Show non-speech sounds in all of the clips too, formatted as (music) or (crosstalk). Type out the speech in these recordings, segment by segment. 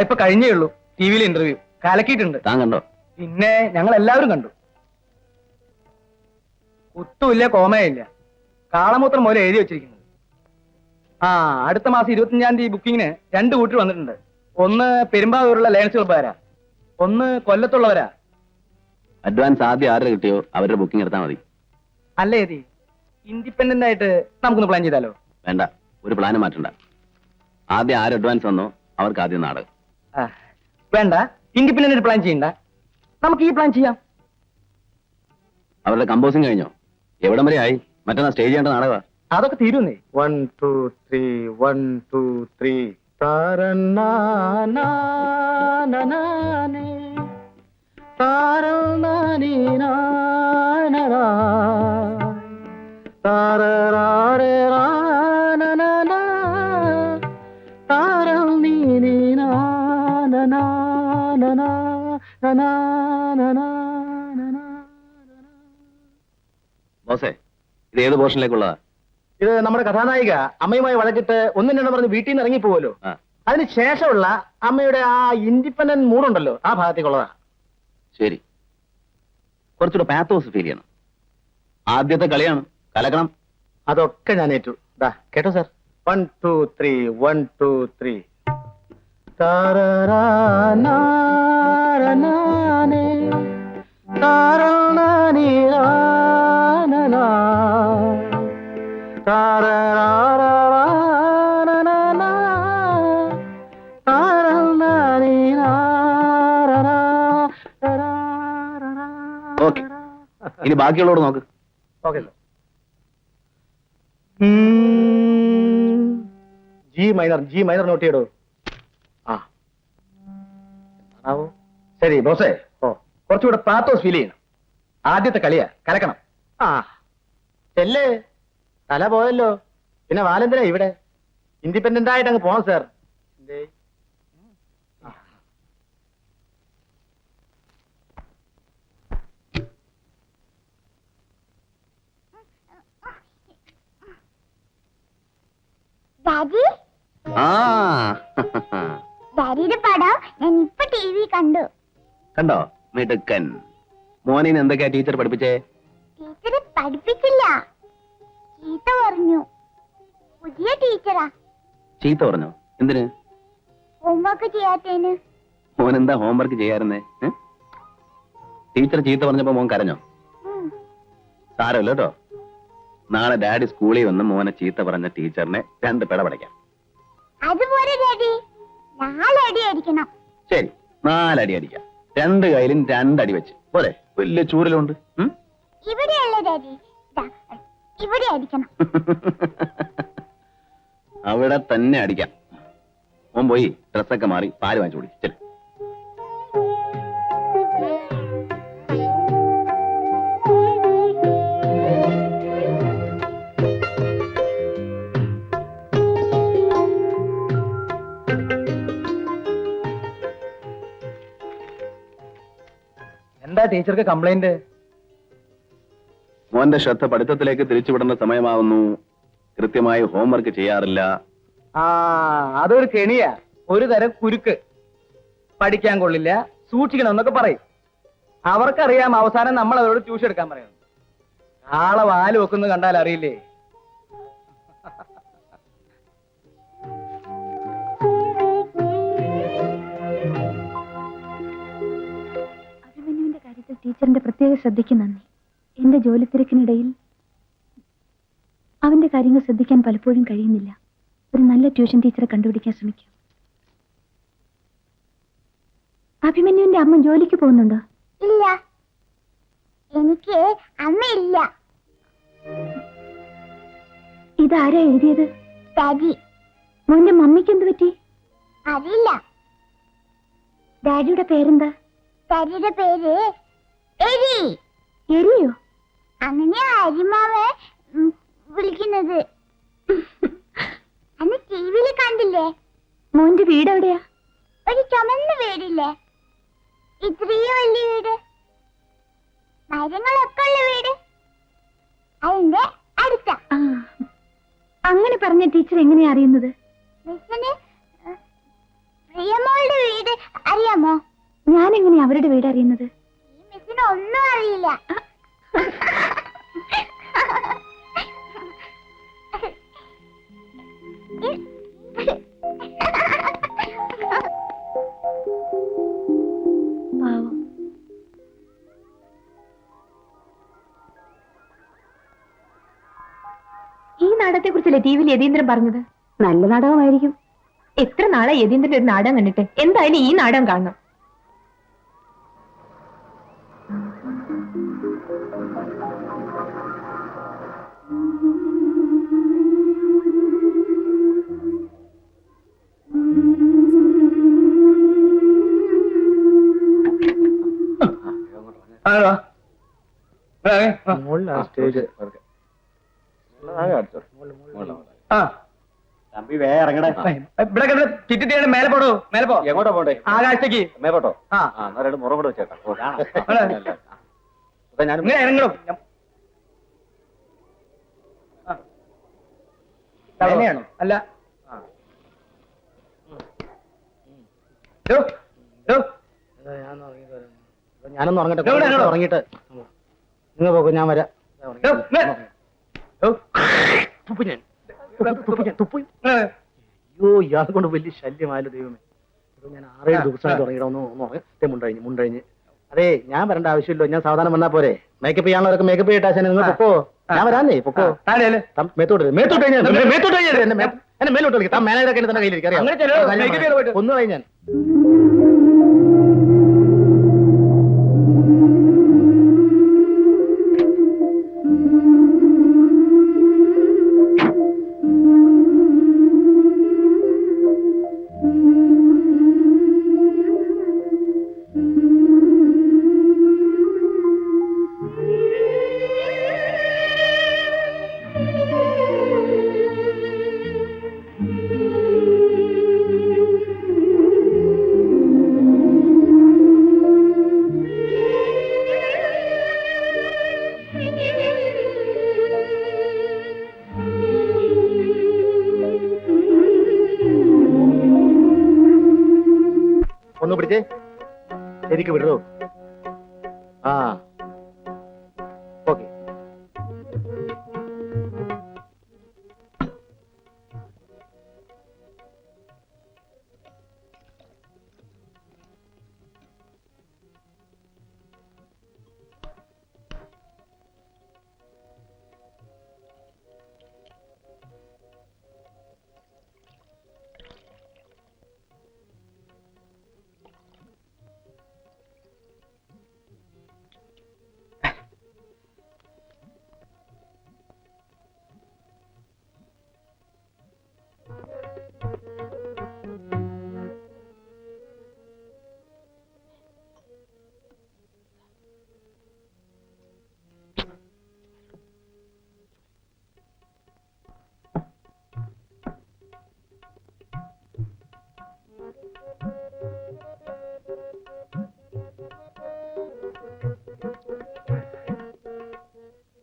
ഇപ്പൊ കഴിഞ്ഞേ ഉള്ളൂ. ടി വിയിൽ ഇന്റർവ്യൂ കലക്കിയിട്ടുണ്ട്. താൻ കണ്ടോ? പിന്നെ ഞങ്ങൾ എല്ലാവരും കണ്ടു. കുത്തുമില്ല കോമയില്ല കാളമൂത്രം പോലെ എഴുതി വെച്ചിരിക്കുന്നത്. ആ അടുത്ത മാസം ഇരുപത്തിയഞ്ചാം തീയതി ബുക്കിങ്ങിന് രണ്ട് കൂട്ടർ വന്നിട്ടുണ്ട്. ഒന്ന് പെരുമ്പാവൂരുള്ള ലയൻസ് ക്ലബ്ബുകാരാ. ഒന്ന് കൊല്ലത്തുള്ളവരാ. അഡ്വാൻസ് ആദ്യം ആരുടെ കിട്ടിയോ? അവരുടെ ബുക്കിംഗ് എടുത്താൽ മതി. അല്ലേ ഇൻഡിപെൻഡന്റ് ആയിട്ട് നമുക്കൊന്ന് പ്ലാൻ ചെയ്താലോ? വേണ്ട. ഒരു പ്ലാന് മാറ്റണ്ട. ആദ്യം ആര് അഡ്വാൻസ് വന്നോ അവർക്ക് ആദ്യം നാടകം ആ, വേണ്ട ഇൻഡിപെൻഡന്റ് പിന്നെ പ്ലാൻ ചെയ്യണ്ട നമുക്ക് ഈ പ്ലാൻ ചെയ്യാം അവരുടെ കമ്പോസിങ് കഴിഞ്ഞോ എവിടം വരെ ആയി മറ്റന്നാ സ്റ്റേജ് ചെയ്യേണ്ട നാടകമാ അതൊക്കെ തീരുന്നേ one two three one two three ബോസേ ഇത് ഏത് പോർഷനിലേക്കുള്ള? ഇത് നമ്മുടെ കഥാനായിക അമ്മയുമായി വഴക്കിട്ട് ഒന്നും രണ്ടും പറഞ്ഞ് വീട്ടിൽ നിന്ന് ഇറങ്ങി പോവല്ലോ അതിന് ശേഷമുള്ള അമ്മയുടെ ആ ഇൻഡിപെൻഡന്റ് മൂഡുണ്ടല്ലോ ആ ഭാഗത്തേക്കുള്ളതാ. ശരി. കുറച്ചുകൂടെ പാത്തോസ് ഫീൽ ചെയ്യണം ആദ്യത്തെ കളിയാണ്. കലക്കണം. അതൊക്കെ ഞാൻ ഏറ്റു. ദാ കേട്ടോ sir. One two three one two three okay ഇനി ബാക്കിയുള്ളവർ നോക്ക്. G minor G minor note ചെയ്തോ ആ. ശരി ബോസേ. ഓ. കുറച്ചുകൂടെ പാത്തോസ് ഫീൽ ചെയ്യണം. ആദ്യത്തെ കളിയാ. കലക്കണം. ആ. ചെല്ലേ. തല പോയല്ലോ. പിന്നെ വാലെന്തിനാ ഇവിടെ? ഇൻഡിപെൻഡന്റ് ആയിട്ട് അങ്ങ് പോവാം സാർ ഡാഡിയുടെ പടം ഞാൻ ഇപ്പൊ ടി വി കണ്ടു. കണ്ടോ? മിടുക്കൻ. മോനെ എന്തൊക്കെയാ ടീച്ചർ പഠിപ്പിച്ചേ? ടീച്ചർ പഠിപ്പിച്ചില്ല. ചീത്ത പറഞ്ഞു. പുതിയ ടീച്ചറാ. ചീത്ത പറഞ്ഞോ? എന്തിന്? ഹോംവർക്ക് ചെയ്യാത്തേന്. മോൻ എന്താ ഹോംവർക്ക് ചെയ്യാറുന്നേ ടീച്ചർ ചീത്ത പറഞ്ഞപ്പോ മോൻ കരഞ്ഞോ? സാരമല്ലോ കേട്ടോ. നാളെ ഡാഡി സ്കൂളിൽ വന്ന് മോനെ ചീത്ത പറഞ്ഞ ടീച്ചറിനെ രണ്ട് പിട പടയ്ക്കാം. അതുപോലെ നാളെ അടിക്കണം. ശരി നാലടി അടിക്കാം. രണ്ട് കയ്യിലും രണ്ടടി വെച്ച്. പോലെ വലിയ ചൂരലുണ്ട്. ഉം? ഇവിടെ അടിക്കണം. (laughs) അവിടെ തന്നെ അടിക്കാം. ഓൻ പോയി ഡ്രസ്സൊക്കെ മാറി പാൽ വാങ്ങിച്ചു കൂടി എന്താ ടീച്ചർക്ക് കംപ്ലൈന്റ് മോന്റെ ശ്രദ്ധ പഠിത്തത്തിലേക്ക് തിരിച്ചുവിടുന്ന സമയമാവുന്നു. കൃത്യമായി ഹോംവർക്ക് ചെയ്യാറില്ല. ആ അതൊരു കെണിയാ. ഒരു തരം കുരുക്ക്. പഠിക്കാൻ കൊള്ളില്ല സൂക്ഷിക്കണം എന്നൊക്കെ പറയും. അവർക്കറിയാം അവസാനം നമ്മൾ അവരോട് ട്യൂഷൻ എടുക്കാൻ പറയണം ആളെ വാൽ വെക്കുന്നത് കണ്ടാൽ അറിയില്ലേ? കാര്യത്തിൽ ടീച്ചറിന്റെ പ്രത്യേക ശ്രദ്ധയ്ക്ക് നന്ദി. എന്റെ ജോലി തിരക്കിനിടയിൽ അവന്റെ കാര്യങ്ങൾ ശ്രദ്ധിക്കാൻ പലപ്പോഴും കഴിയുന്നില്ല. ഒരു നല്ല ട്യൂഷൻ ടീച്ചറെ കണ്ടുപിടിക്കാൻ ശ്രമിക്കാം. അഭിമന്യുവിന്റെ അമ്മ ജോലിക്ക് പോകുന്നുണ്ടോ? ഇല്ല. എനിക്ക് അമ്മയില്ല. ഇതാരാ എഴുതിയത്? ഡാഡി. മോന്റെ മമ്മിക്ക് എന്ത് പറ്റി? അറിയില്ല. ഡാഡിയുടെ പേരെന്താ? ഡാഡിയുടെ പേര് എരി. എരിയോ? അങ്ങനെയാ അരിമാവ് വിളിക്കുന്നത്. അന്ന് ടി വിയിൽ കണ്ടില്ലേ? മോന്റെ വീട് എവിടെയാ ഒരു ചുമന്ന വീടില്ലേ? ഇത്രയും വലിയ വീട്. മരങ്ങളൊക്കെ ഉള്ള വീട്. അതിന്റെ അടുത്ത. അങ്ങനെ പറഞ്ഞ ടീച്ചർ എങ്ങനെയാ അറിയുന്നത്? മിസ്സിന് പ്രിയമോളുടെ വീട് അറിയാമോ? ഞാൻ എങ്ങനെയാ അവരുടെ വീട് അറിയുന്നത്? ഈ മിസ്സിന് ഒന്നും അറിയില്ല. പാവം. ഈ നാടകത്തെ കുറിച്ചല്ലേ ടി വിയിൽ യതീന്ദ്രൻ പറഞ്ഞത്? നല്ല നാടകമായിരിക്കും. എത്ര നാളെ യതീന്ദ്രന്റെ ഒരു നാടകം കണ്ടിട്ട്? എന്തായാലും ഈ നാടകം കാണണം. തമ്പി വേ ഇറങ്ങടേ. ഇവിടെ കിടന്ന് ചുറ്റിട്ട് മേലെ പോടോ മേലെ പോ. എങ്ങോട്ടാ പോണ്ടേ? ആകാശത്തേക്ക്. മേ ആ. ആ എന്നാ രണ്ട് മുറം കൂടെ വെച്ചേട്ടാ ഇവിടെ. ഞാൻ ഇങ്ങനെ ഇറങ്ങണം? തന്നെയാണോ അല്ല. ഞാനൊന്ന് ഉറങ്ങട്ടെ? ഉറങ്ങിട്ട് നിങ്ങൾ പോകും ഞാൻ വരാം. അയ്യോ ഇയാളെ കൊണ്ട് വലിയ ശല്യമായാലും ദൈവമേ. ഞാൻ ആറേഴ് ദിവസം ഉറങ്ങിയിട്ട് ഒന്ന് ഒന്ന് ഉറങ്ങി. ദേ മുണ്ടഴിഞ്ഞ് മുണ്ടഴിഞ്ഞ്. അതെ ഞാൻ വരേണ്ട ആവശ്യമില്ലോ. ഞാൻ സാവധാനം വന്നാ പോരെ. മേക്കപ്പ് ചെയ്യാനുള്ളവർക്ക് മേക്കപ്പ് ചെയ്തിട്ടാ നിങ്ങൾ പൊക്കോ. ഞാൻ വരാന്നേ പൊക്കോ. മേത്തോട്ട് മേത്തോട്ട് മേത്തോട്ട് എന്നെ മേലോട്ട് കളിക്കും. താൻ മാനേജറൊക്കെ തന്നെ കയ്യിലിരിക്കും. അറിയാം. ഒന്ന് കഴിഞ്ഞാൽ. ഒന്ന് പിടിച്ചേ. ശരിക്ക് വിടൂ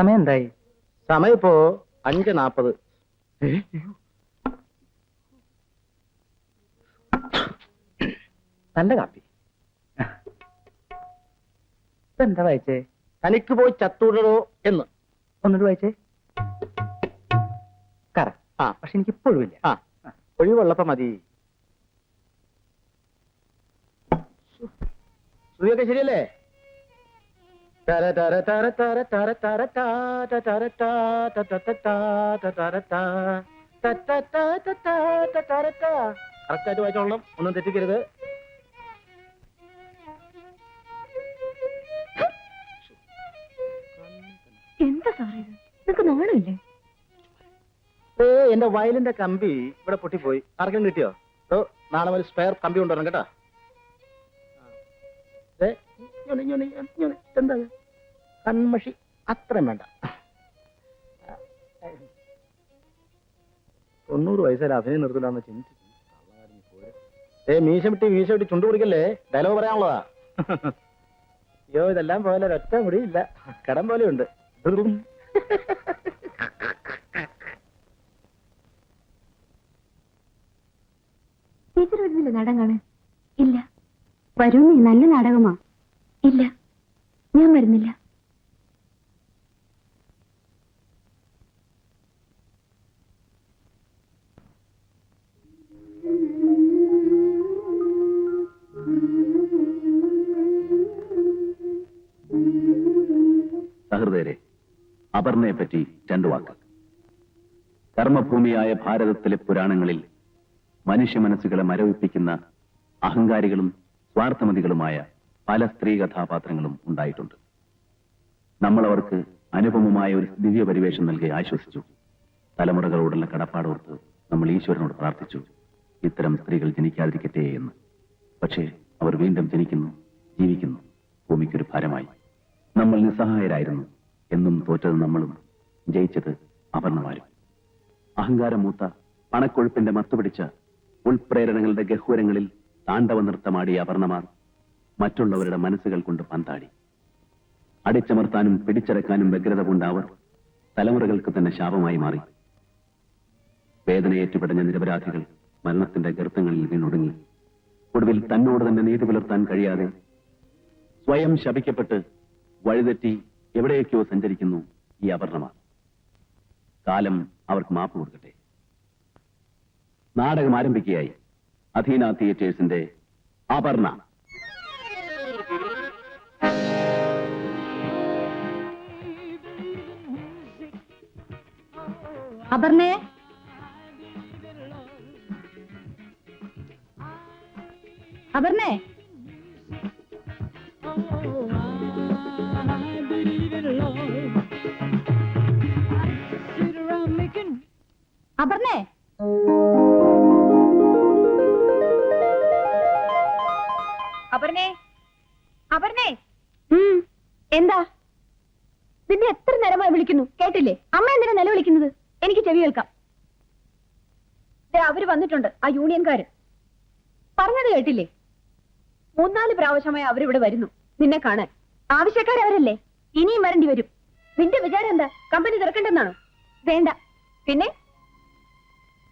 സമയം എന്തായി സമയം ഇപ്പോ അഞ്ച് നാപ്പത് നല്ല കാപ്പി എന്താ വായിച്ചേ തനിക്ക് പോയി ചത്തൂടോ എന്ന് ഒന്നിട്ട് വായിച്ചേ കറ ആ പക്ഷെ എനിക്ക് ഇപ്പോഴും ഇല്ല ആ ഒഴിവുള്ളപ്പോ മതി ശരിയല്ലേ വായിച്ചോളണം ഒന്നും തെറ്റിക്കരുത് എന്താ സാറേ നിങ്ങൾക്ക് നാണമില്ലേ? ഏ എന്റെ വയലിന്റെ കമ്പി ഇവിടെ പൊട്ടിപ്പോയി. ആർക്കും കിട്ടിയോ? ഓ നാളെ മുതൽ സ്പെയർ കമ്പി കൊണ്ടുവരണം കേട്ടോ. ആ. കൺമഷി അത്രയും വേണ്ട. തൊണ്ണൂറ് വയസ്സായാലും അഭിനയം നിർത്തില്ലാന്ന് ചിന്തിച്ചു ഏ മീശ വിട്ടി മീശ വിട്ടി ചുണ്ടു കുടിക്കല്ലേ? ഡയലോഗ് പറയാനുള്ളതാ. അയ്യോ ഇതെല്ലാം പോലെ ഒറ്റ മുടിയില്ല. കടം ടീച്ചർ വരുന്നില്ല വരുന്നുണ്ട് നാടകം കാണാൻ ഇല്ല. വരൂ നീ നല്ല നാടകമാ. ഇല്ല. ഞാൻ വരുന്നില്ല. അപർണയെ പറ്റി രണ്ടു വാക്ക്. കർമ്മഭൂമിയായ ഭാരതത്തിലെ പുരാണങ്ങളിൽ മനുഷ്യ മനസ്സുകളെ മരവിപ്പിക്കുന്ന അഹങ്കാരികളും സ്വാർത്ഥമതികളുമായ പല സ്ത്രീ കഥാപാത്രങ്ങളും ഉണ്ടായിട്ടുണ്ട്. നമ്മൾ അവർക്ക് അനുപമമായ ഒരു ദിവ്യ പരിവേഷം നൽകി ആശ്വസിച്ചു. തലമുറകളോടുള്ള കടപ്പാടോർത്ത് നമ്മൾ ഈശ്വരനോട് പ്രാർത്ഥിച്ചു. ഇത്തരം സ്ത്രീകൾ ജനിക്കാതിരിക്കട്ടെ എന്ന്. പക്ഷേ അവർ വീണ്ടും ജനിക്കുന്നു ജീവിക്കുന്നു. ഭൂമിക്കൊരു ഭാരമായി. നമ്മൾ നിസ്സഹായരായിരുന്നു. എന്നും തോറ്റത് നമ്മളും. ജയിച്ചത് അപർണമാരും അഹങ്കാരം മൂത്ത പണക്കൊഴുപ്പിന്റെ മത്തുപിടിച്ച ഉൾപ്രേരണകളുടെ ഗഹ്വരങ്ങളിൽ താണ്ഡവ നൃത്തമാടിയ അപർണമാർ മറ്റുള്ളവരുടെ മനസ്സുകൾ കൊണ്ട് പന്താടി. അടിച്ചമർത്താനും പിടിച്ചടക്കാനും വ്യഗ്രത കൊണ്ട് അവർ തലമുറകൾക്ക് തന്നെ ശാപമായി മാറി. വേദനയേറ്റുപിടഞ്ഞ നിരപരാധികൾ മരണത്തിന്റെ ഗർത്തങ്ങളിൽ വീണൊടുങ്ങി. ഒടുവിൽ തന്നോട് തന്നെ നീതി പുലർത്താൻ കഴിയാതെ സ്വയം ശപിക്കപ്പെട്ട് വഴിതെറ്റി എവിടെയൊക്കെയോ സഞ്ചരിക്കുന്നു ഈ അപർണമാർ. കാലം അവർക്ക് മാപ്പ് കൊടുക്കട്ടെ. നാടകം ആരംഭിക്കുകയായി. അധീന തിയേറ്റേഴ്സിന്റെ അപർണേ. അപർണേ? അപർണേ? അപർണേ. എന്താ? നിന്നെ എത്ര നേരമായി വിളിക്കുന്നു? കേട്ടില്ലേ? അമ്മ എന്തിനാ നിലവിളിക്കുന്നത് എനിക്ക് ചെവി കേൾക്കാം. അവർ വന്നിട്ടുണ്ട് ആ യൂണിയൻകാര്. പറഞ്ഞത് കേട്ടില്ലേ? മൂന്നാൽ പ്രാവശ്യമായി അവരിവിടെ വരുന്നു നിന്നെ കാണാൻ. ആവശ്യക്കാരവരല്ലേ? ഇനിയും വരേണ്ടി വരും. നിന്റെ വിചാരം എന്താ? കമ്പനി തുറക്കണ്ടെന്നാണോ? വേണ്ട. പിന്നെ?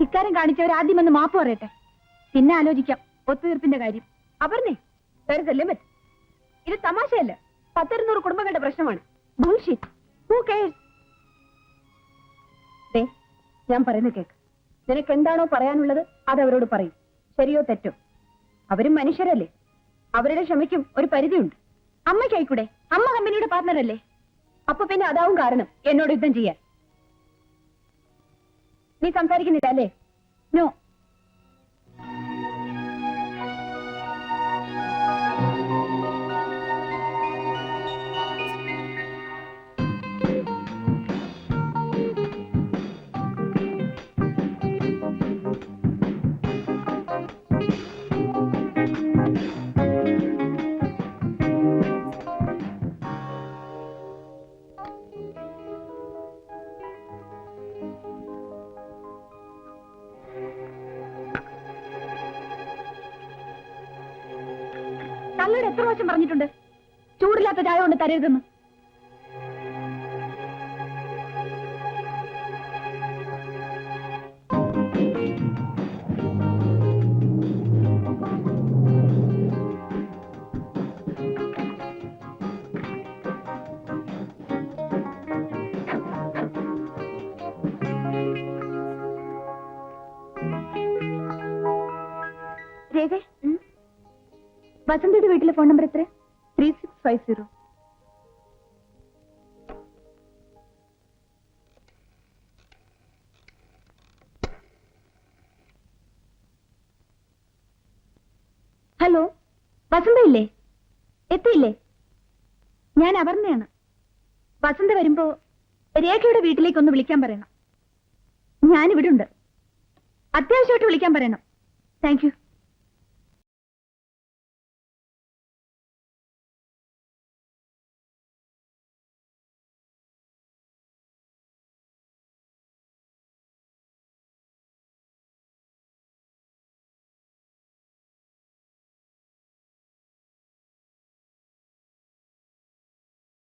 ഇക്കാരം കാണിച്ചവർ ആദ്യം ഒന്ന് മാപ്പ് പറയട്ടെ. പിന്നെ ആലോചിക്കാം ഒത്തുതീർപ്പിന്റെ കാര്യം. അപർണേ ലിമിറ്റ് ഇത് തമാശയല്ല. പത്തിരുന്നൂറ് കുടുംബങ്ങളുടെ പ്രശ്നമാണ്. ഞാൻ പറയുന്നത് കേക്ക്. നിനക്ക് എന്താണോ പറയാനുള്ളത് അത് അവരോട് പറയും. ശരിയോ തെറ്റോ? അവരും മനുഷ്യരല്ലേ. അവരുടെ ക്ഷമയ്ക്കും ഒരു പരിധിയുണ്ട്. അമ്മയ്ക്കായിക്കൂടെ? അമ്മ കമ്പനിയുടെ പാർട്ട്ണറല്ലേ അപ്പൊ പിന്നെ അതാവും കാരണം എന്നോട് യുദ്ധം ചെയ്യാൻ. നീ സംസാരിക്കുന്നില്ല അല്ലേ? നോ എത്ര പ്രാവശ്യം പറഞ്ഞിട്ടുണ്ട്. ചൂടില്ലാത്ത ചായ കൊണ്ട് തരരുതെന്ന്. വസന്തയുടെ വീട്ടിലെ ഫോൺ നമ്പർ എത്ര three six five zero. Hello Vasantha ഇല്ലേ? എത്തിയില്ലേ? ഞാൻ അവർന്നെയാണ് വസന്ത വരുമ്പോ രേഖയുടെ വീട്ടിലേക്ക് ഒന്ന് വിളിക്കാൻ പറയണം. ഞാനിവിടെ ഉണ്ട് അത്യാവശ്യമായിട്ട് വിളിക്കാൻ പറയണം. Thank you